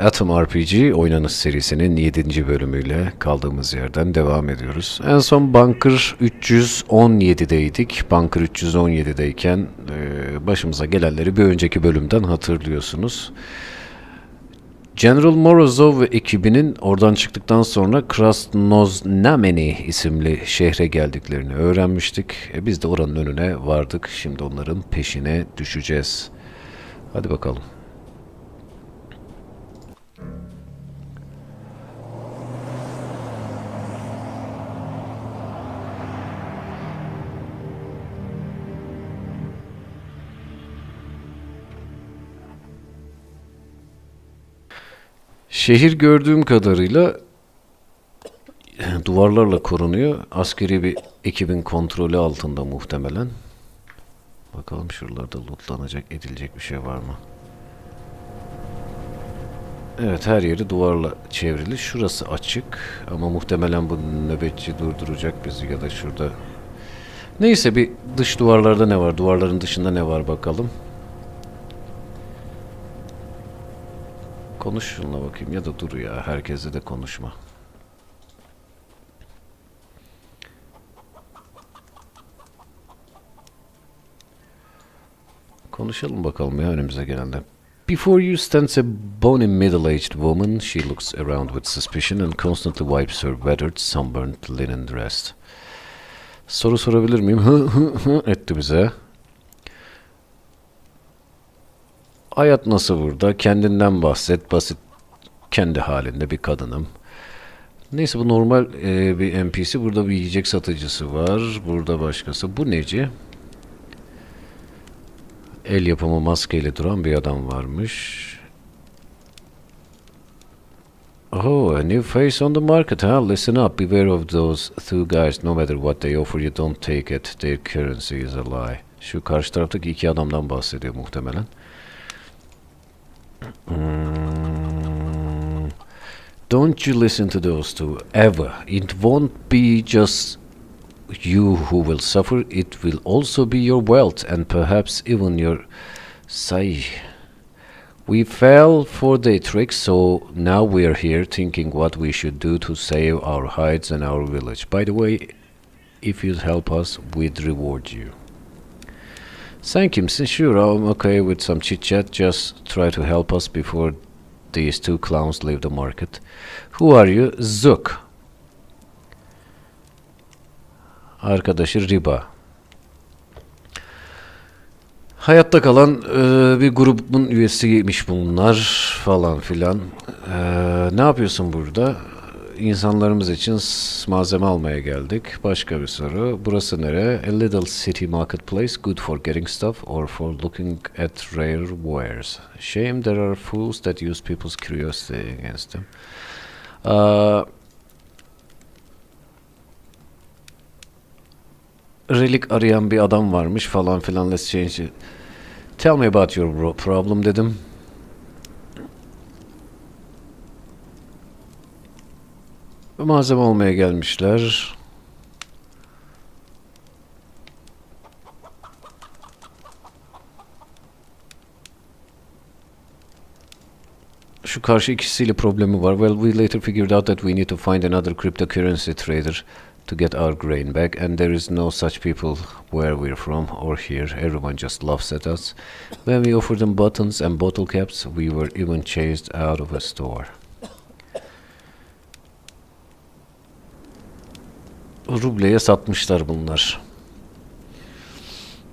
Atom RPG oynanış serisinin 7. bölümüyle kaldığımız yerden devam ediyoruz. En son Bunker 317'deydik. Bunker 317'deyken e, başımıza gelenleri bir önceki bölümden hatırlıyorsunuz. General Morozov ve ekibinin oradan çıktıktan sonra Krasnoznameni isimli şehre geldiklerini öğrenmiştik. E, biz de oranın önüne vardık. Şimdi onların peşine düşeceğiz. Hadi bakalım. Şehir gördüğüm kadarıyla duvarlarla korunuyor. Askeri bir ekibin kontrolü altında muhtemelen. Bakalım şuralarda lootlanacak, edilecek bir şey var mı? Evet her yeri duvarla çevrili. Şurası açık ama muhtemelen bu nöbetçi durduracak bizi ya da şurada. Neyse bir dış duvarlarda ne var? Duvarların dışında ne var bakalım. Konuş şununla bakayım ya da dur ya. Herkese de konuşma. Konuşalım bakalım ya önümüze gelenler. Before you stands a bony middle-aged woman. She looks around with suspicion and constantly wipes her weathered, sunburned linen dress. Soru sorabilir miyim? Hı hı hı etti bize. Hayat nasıl burada? Kendinden bahset. Basit kendi halinde bir kadınım. Neyse bu normal e, bir NPC. Burada bir yiyecek satıcısı var. Burada başkası. Bu neci? El yapımı maskeyle duran bir adam varmış. Oh, a new face on the market, huh? Listen up. Beware of those two guys. No matter what they offer you, don't take it. Their currency is a lie. Şu karşı taraftaki iki adamdan bahsediyor muhtemelen. Hmm. Don't you listen to those two ever. It won't be just you who will suffer, it will also be your wealth and perhaps even your say. We fell for their tricks, so now we are here thinking what we should do to save our hides and our village. By the way, if you help us, we'd reward you. Sen kimsin? Sure, I'm okay with some chit chat. Just try to help us before these two clowns leave the market. Who are you? Zook. Arkadaşı Riba. Hayatta kalan e, bir grubun üyesiymiş bunlar falan filan. E, ne yapıyorsun burada? İnsanlarımız için malzeme almaya geldik. Başka bir soru. Burası nere? A little city marketplace, good for getting stuff or for looking at rare wares. Shame there are fools that use people's curiosity against them. Aa, relik arayan bir adam varmış falan filan. Let's change it. Tell me about your problem dedim. Malzeme almaya gelmişler. Şu karşı ikisiyle problemi var. Well, we later figured out that we need to find another cryptocurrency trader to get our grain back, and there is no such people where we're from or here. Everyone just laughs at us. When we offered them buttons and bottle caps, we were even chased out of a store. Rubleye satmışlar bunlar.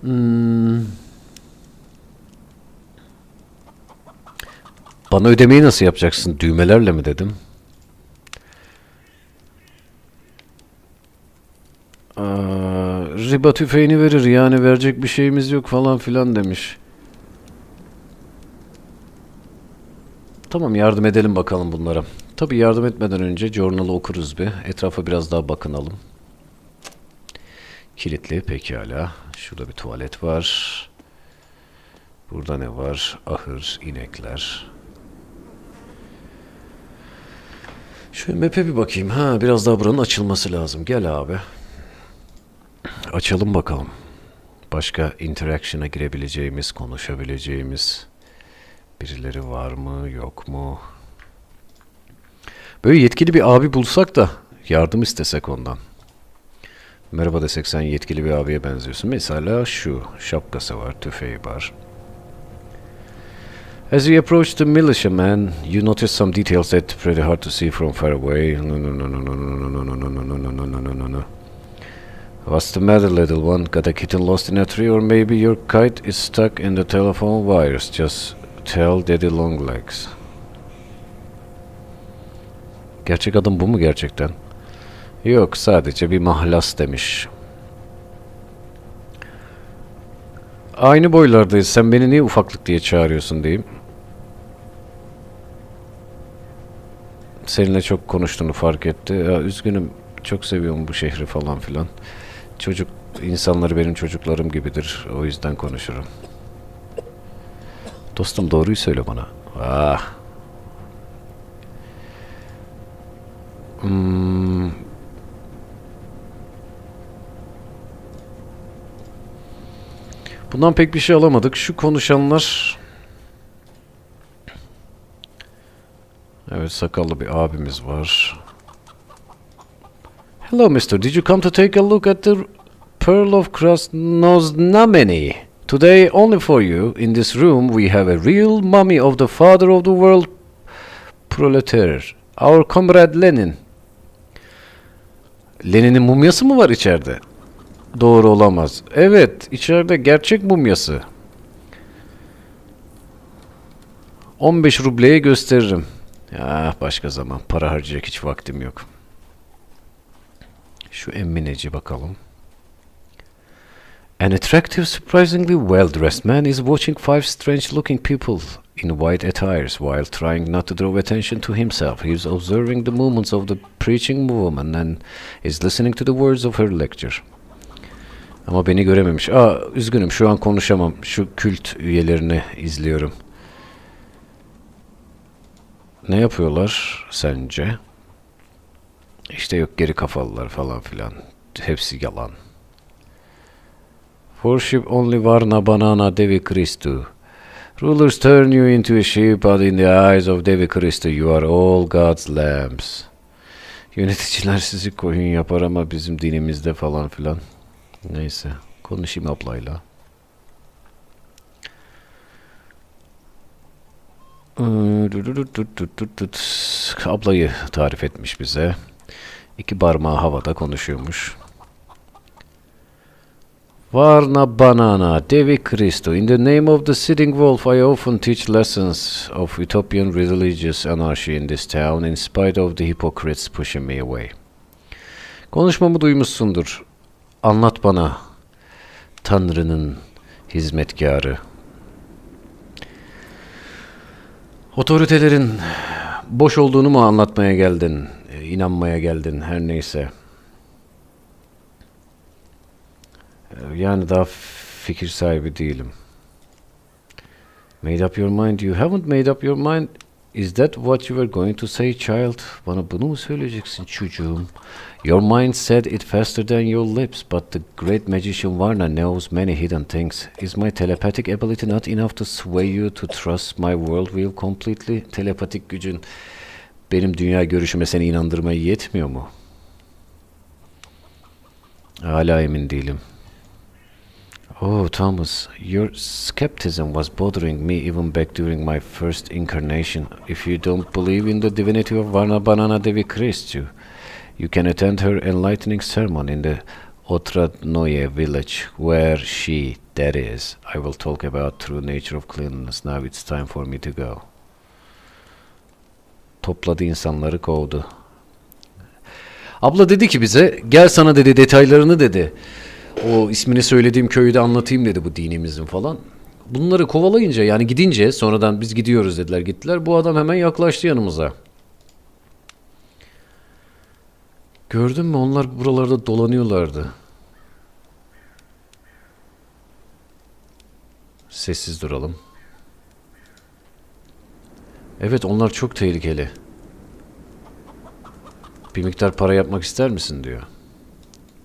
Hmm. Bana ödemeyi nasıl yapacaksın? Düğmelerle mi dedim? Aa, riba tüfeğini verir yani verecek bir şeyimiz yok falan filan demiş. Tamam yardım edelim bakalım bunlara. Tabi yardım etmeden önce journalı okuruz bir. Etrafa biraz daha bakınalım. Kilitli pekala. Şurada bir tuvalet var. Burada ne var? Ahır, inekler. Şöyle map'e bir bakayım. Ha biraz daha buranın açılması lazım. Gel abi. Açalım bakalım. Başka interaction'a girebileceğimiz, konuşabileceğimiz birileri var mı, yok mu? Böyle yetkili bir abi bulsak da yardım istesek ondan. Merhaba desek sen yetkili bir abiye benziyorsun. Mesela şu şapkası var, tüfeği var. As you approach the militiaman, you notice some details that pretty hard to see from far away. No, no, no, no, no, no, no, no, no, no, no, no, no, no, no, no. What's the matter, little one? Got a kitten lost in a tree, or maybe your kite is stuck in the telephone wires? Just tell Daddy Longlegs. Gerçek adım bu mu gerçekten? Yok, sadece bir mahlas demiş. Aynı boylardayız. Sen beni niye ufaklık diye çağırıyorsun diyeyim. Seninle çok konuştuğunu fark etti. Ya, üzgünüm. Çok seviyorum bu şehri falan filan. Çocuk insanları benim çocuklarım gibidir. O yüzden konuşurum. Dostum doğruyu söyle bana. Ah. Hmm. Bundan pek bir şey alamadık. Şu konuşanlar... Evet sakallı bir abimiz var. Hello mister, did you come to take a look at the Pearl of Krasnoznameni? Today only for you, in this room we have a real mummy of the father of the world proletariat. Our comrade Lenin. Lenin'in mumyası mı var içeride? Doğru olamaz. Evet, içeride gerçek mumyası. 15 rubleye gösteririm. Ya başka zaman. Para harcayacak hiç vaktim yok. Şu emmineci bakalım. An attractive, surprisingly well-dressed man is watching five strange-looking people in white attires while trying not to draw attention to himself. He is observing the movements of the preaching woman and is listening to the words of her lecture. Ama beni görememiş. Aa, üzgünüm şu an konuşamam. Şu kült üyelerini izliyorum. Ne yapıyorlar sence? İşte yok geri kafalılar falan filan. Hepsi yalan. Worship only Varna Banana Devi Christu. Rulers turn you into a sheep, but in the eyes of Devi Christu you are all God's lambs. Yöneticiler sizi koyun yapar ama bizim dinimizde falan filan. Neyse. Konuşayım ablayla. Ee. Ablayı tarif etmiş bize. İki parmağı havada konuşuyormuş. Varna Banana, Devi Christo. In the name of the sitting wolf, I often teach lessons of utopian religious anarchy in this town, in spite of the hypocrites pushing me away. Konuşmamı duymuşsundur. Anlat bana. Tanrı'nın hizmetkarı. Otoritelerin boş olduğunu mu anlatmaya geldin? e, inanmaya geldin her neyse. E, Yani daha fikir sahibi değilim. Made up your mind. You haven't made up your mind. Is that what you were going to say, child? Bana bunu mu söyleyeceksin çocuğum? Your mind said it faster than your lips, but the great magician Varna knows many hidden things. Is my telepathic ability not enough to sway you to trust my worldview completely? Telepatik gücün benim dünya görüşüme seni inandırmaya yetmiyor mu? Hala emin değilim. Oh, Thomas, your skepticism was bothering me even back during my first incarnation. If you don't believe in the divinity of Varna Banana Devi Christu, you can attend her enlightening sermon in the Otradnoye village, where she, that is, I will talk about true nature of cleanliness. Now it's time for me to go. Topladı insanları kovdu. Abla dedi ki bize, gel sana dedi detaylarını dedi. O ismini söylediğim köyü de anlatayım dedi bu dinimizin falan. Bunları kovalayınca yani gidince sonradan biz gidiyoruz dediler gittiler. Bu adam hemen yaklaştı yanımıza. Gördün mü onlar buralarda dolanıyorlardı. Sessiz duralım. Evet onlar çok tehlikeli. Bir miktar para yapmak ister misin diyor.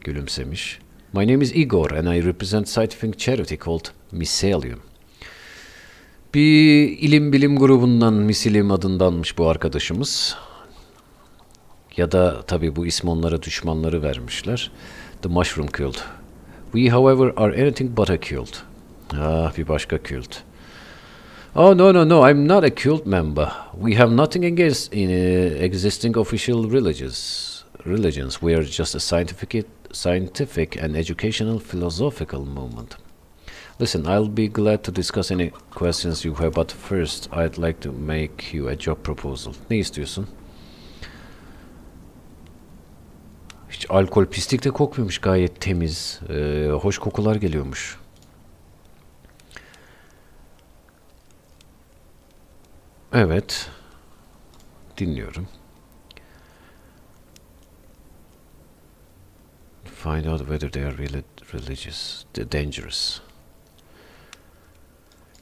Gülümsemiş. My name is Igor and I represent scientific charity called Mycelium. Bir ilim bilim grubundan Misilim adındanmış bu arkadaşımız. Ya da tabi bu ismi onlara düşmanları vermişler. The Mushroom Cult. We however are anything but a cult. Ah bir başka kült. Oh no no no, I'm not a cult member. We have nothing against in uh, existing official religions. Religions. We are just a scientific, scientific and educational philosophical movement. Listen, I'll be glad to discuss any questions you have, but first I'd like to make you a job proposal. Ne istiyorsun? Hiç alkol pislik de kokmuyormuş gayet temiz. Ee, hoş kokular geliyormuş. Evet. Dinliyorum. Find out whether they are really religious, dangerous.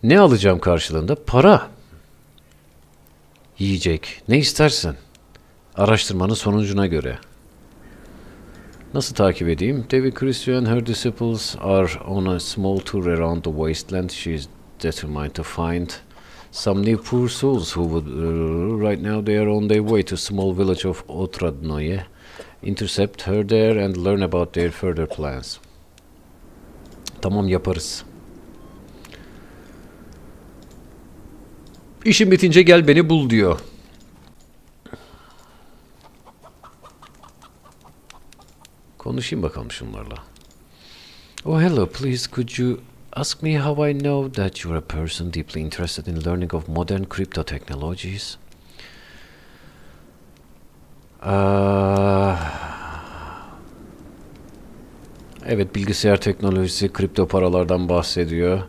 Ne alacağım karşılığında? Para. Yiyecek. Ne istersen. Araştırmanın sonucuna göre. Nasıl takip edeyim? Devi Christian her disciples are on a small tour around the wasteland. She is determined to find some new poor souls who would uh, right now they are on their way to small village of Otradnoye. Intercept her there and learn about their further plans. Tamam yaparız. İşin bitince gel beni bul diyor. Konuşayım bakalım şunlarla. Oh hello, please could you ask me how I know that you're a person deeply interested in learning of modern crypto technologies? Evet bilgisayar teknolojisi, kripto paralardan bahsediyor.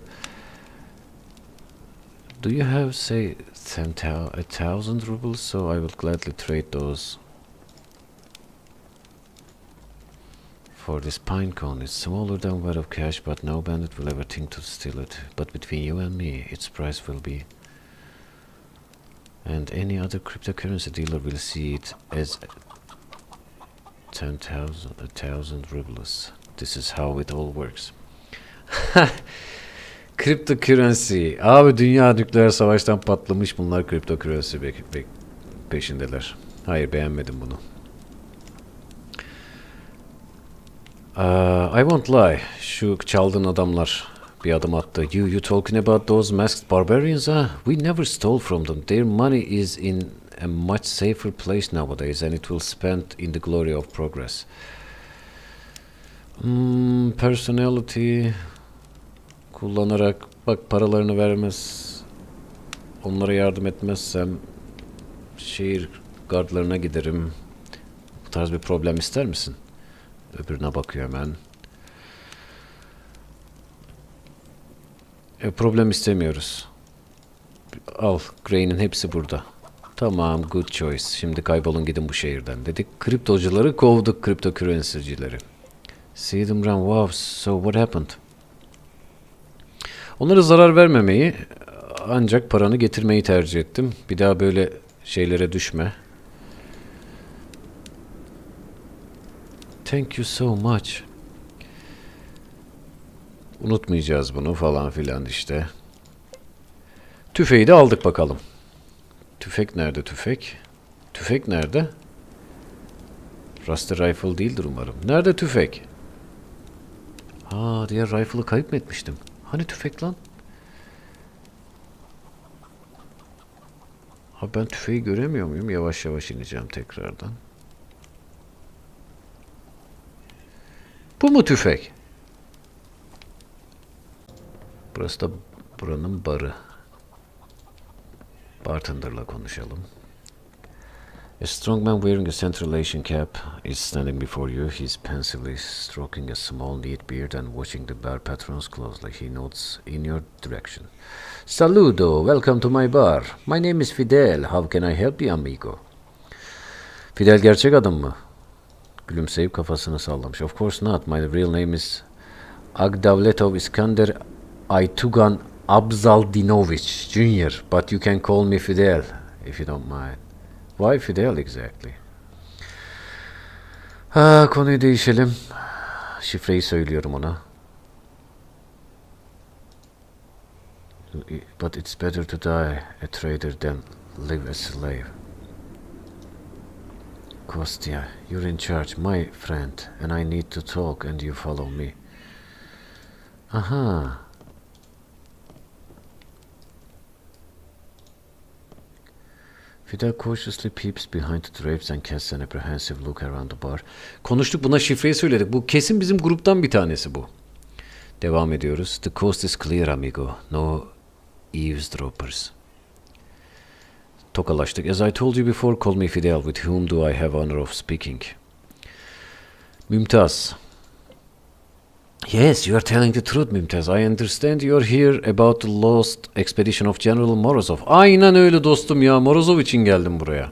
Do you have say ten a thousand rubles? So I will gladly trade those for this pine cone. It's smaller than worth of cash, but no bandit will ever think to steal it. But between you and me, its price will be. And any other cryptocurrency dealer will see it as ten thousand, a thousand rubles. This is how it all works. Cryptocurrency. Abi dünya nükleer savaştan patlamış bunlar cryptocurrency bek- bek- peşindeler. Hayır beğenmedim bunu. Uh, I won't lie. Şu çaldığın adamlar bir adım attı. You, you talking about those masked barbarians? Huh? We never stole from them. Their money is in a much safer place nowadays and it will spend in the glory of progress. Hmm, personality kullanarak bak paralarını vermez onlara yardım etmezsem şehir gardlarına giderim. Bu tarz bir problem ister misin? Öbürüne bakıyor hemen. E, problem istemiyoruz. Al, Grey'nin hepsi burada. Tamam, good choice. Şimdi kaybolun gidin bu şehirden dedik. Kriptocuları kovduk, kriptokürensicileri. See them run. Wow, so what happened? Onlara zarar vermemeyi ancak paranı getirmeyi tercih ettim. Bir daha böyle şeylere düşme. Thank you so much. Unutmayacağız bunu falan filan işte. Tüfeği de aldık bakalım. Tüfek nerede tüfek? Tüfek nerede? Raster rifle değildir umarım. Nerede tüfek? Ha diğer rifle'ı kayıp mı etmiştim? Hani tüfek lan? Ha ben tüfeği göremiyor muyum? Yavaş yavaş ineceğim tekrardan. Bu mu tüfek? Burası da buranın barı. Bartender'la konuşalım. A strong man wearing a Central Asian cap is standing before you. He's pensively stroking a small, neat beard and watching the bar patrons closely. He nods in your direction. Saludo, welcome to my bar. My name is Fidel. How can I help you, amigo? Fidel gerçek adım mı? Gülümseyip kafasını sallamış. Of course not. My real name is Agdavletov Iskander Aytugan Abzaldinovich Jr. But you can call me Fidel if you don't mind. Why Fidel exactly? Ha, konuyu değişelim. Şifreyi söylüyorum ona. But it's better to die a traitor than live a slave. Kostya, you're in charge, my friend, and I need to talk and you follow me. Aha. Fidel cautiously peeps behind the drapes and casts an apprehensive look around the bar. Konuştuk buna şifreyi söyledik. Bu kesin bizim gruptan bir tanesi bu. Devam ediyoruz. The coast is clear amigo. No eavesdroppers. Tokalaştık. As I told you before, call me Fidel. With whom do I have honor of speaking? Mümtaz. Yes, you are telling the truth, Mümtaz. I understand you're here about the lost expedition of General Morozov. Aynen öyle dostum ya. Morozov için geldim buraya.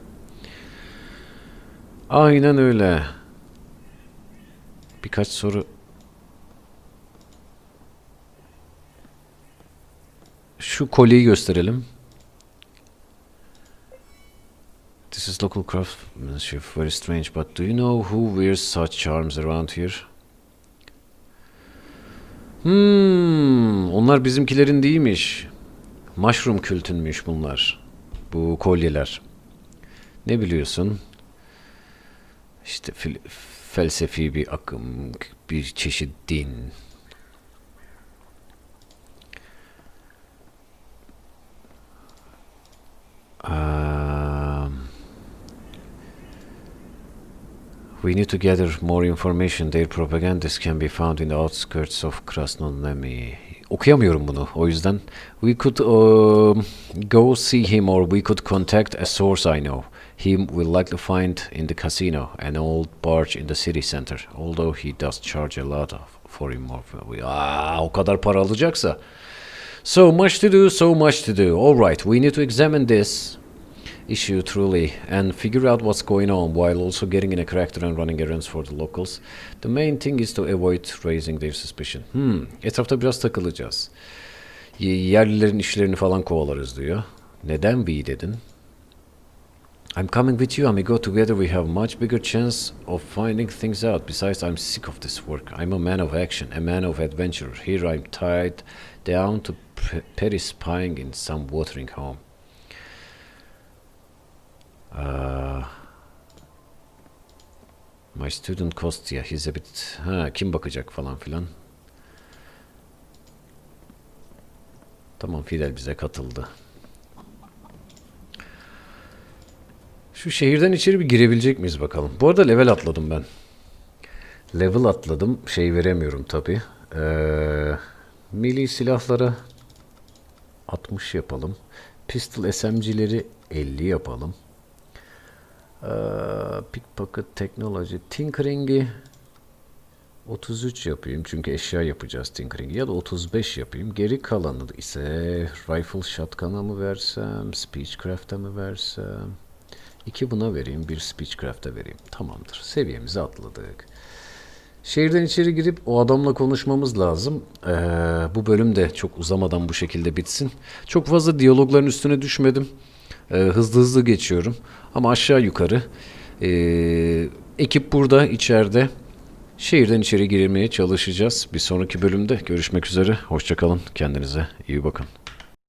Aynen öyle. Birkaç soru. Şu kolyeyi gösterelim. This is local craftsmanship, very strange, but do you know who wears such charms around here? Hmm, onlar bizimkilerin değilmiş. Mushroom kültünmüş bunlar. Bu kolyeler. Ne biliyorsun? İşte felsefi bir akım, bir çeşit din. Um, we need to gather more information. Their propagandists can be found in the outskirts of Krasnodemi. Okuyamıyorum bunu. O yüzden we could um, go see him or we could contact a source I know. Him will likely find in the casino, an old barge in the city center. Although he does charge a lot of for him. Aa, o kadar para alacaksa. So much to do, so much to do. All right, we need to examine this issue truly and figure out what's going on while also getting in a character and running errands for the locals. The main thing is to avoid raising their suspicion. Hmm, etrafta biraz takılacağız. Yerlilerin işlerini falan kovalarız diyor. Neden we dedin? I'm coming with you, amigo. Together we have much bigger chance of finding things out. Besides, I'm sick of this work. I'm a man of action, a man of adventure. Here I'm tied down to petty spying in some watering home. Uh, my student Kostya, he's a bit... Ha, kim bakacak falan filan. Tamam Fidel bize katıldı. Şu şehirden içeri bir girebilecek miyiz bakalım. Bu arada level atladım ben. Level atladım. Şey veremiyorum tabi. Ee, melee silahlara 60 yapalım. Pistol SMG'leri 50 yapalım. Ee, pickpocket Technology Tinkering'i 33 yapayım çünkü eşya yapacağız Tinkering ya da 35 yapayım. Geri kalanı ise Rifle Shotgun'a mı versem, Speechcraft'a mı versem? İki buna vereyim, bir Speechcraft'a vereyim. Tamamdır. Seviyemizi atladık. Şehirden içeri girip o adamla konuşmamız lazım. Ee, bu bölüm de çok uzamadan bu şekilde bitsin. Çok fazla diyalogların üstüne düşmedim. Ee, hızlı hızlı geçiyorum. Ama aşağı yukarı ee, ekip burada içeride. Şehirden içeri girmeye çalışacağız. Bir sonraki bölümde görüşmek üzere. Hoşçakalın. Kendinize iyi bakın.